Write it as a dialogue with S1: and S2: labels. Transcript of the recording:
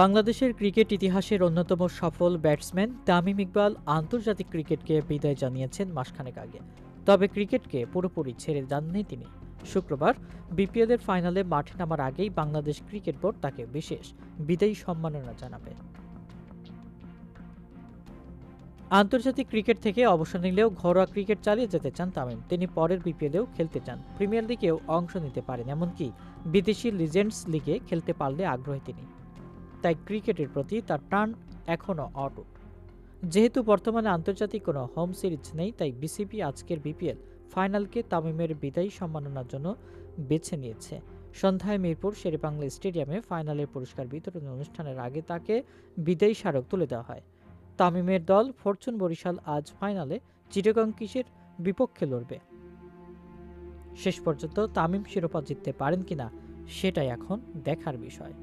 S1: বাংলাদেশের ক্রিকেট ইতিহাসের অন্যতম সফল ব্যাটসম্যান তামিম ইকবাল আন্তর্জাতিক ক্রিকেটকে বিদায় জানিয়েছেন মাসখানেক আগে। তবে ক্রিকেটকে পুরোপুরি ছেড়ে যাননি তিনি। শুক্রবার বিপিএলের ফাইনালে মাঠে নামার আগেই বাংলাদেশ ক্রিকেট বোর্ড তাকে বিশেষ বিদায়ী সম্মাননা জানাবে। আন্তর্জাতিক ক্রিকেট থেকে অবসর নিলেও ঘরোয়া ক্রিকেট চালিয়ে যেতে চান তামিম। তিনি পরের বিপিএলেও খেলতে চান। প্রিমিয়ার লিগেও অংশ নিতে পারেন, এমনকি বিদেশি লিজেন্ডস লিগে খেলতে পারলে আগ্রহী তিনি। তাই ক্রিকেটের প্রতি তার টান এখনও অটুট। যেহেতু বর্তমানে আন্তর্জাতিক কোনো হোম সিরিজ নেই, তাই বিসিবি আজকের বিপিএল ফাইনালকে তামিমের বিদায়ী সম্মাননার জন্য বেছে নিয়েছে। সন্ধ্যায় মিরপুর শেরেবাংলা স্টেডিয়ামে ফাইনালের পুরস্কার বিতরণ অনুষ্ঠানের আগে তাকে বিদায়ী স্মারক তুলে দেওয়া হয়। তামিমের দল ফরচুন বরিশাল আজ ফাইনালে চিটাগং কিসের বিপক্ষে লড়বে। শেষ পর্যন্ত তামিম শিরোপা জিততে পারেন কিনা, সেটাই এখন দেখার বিষয়।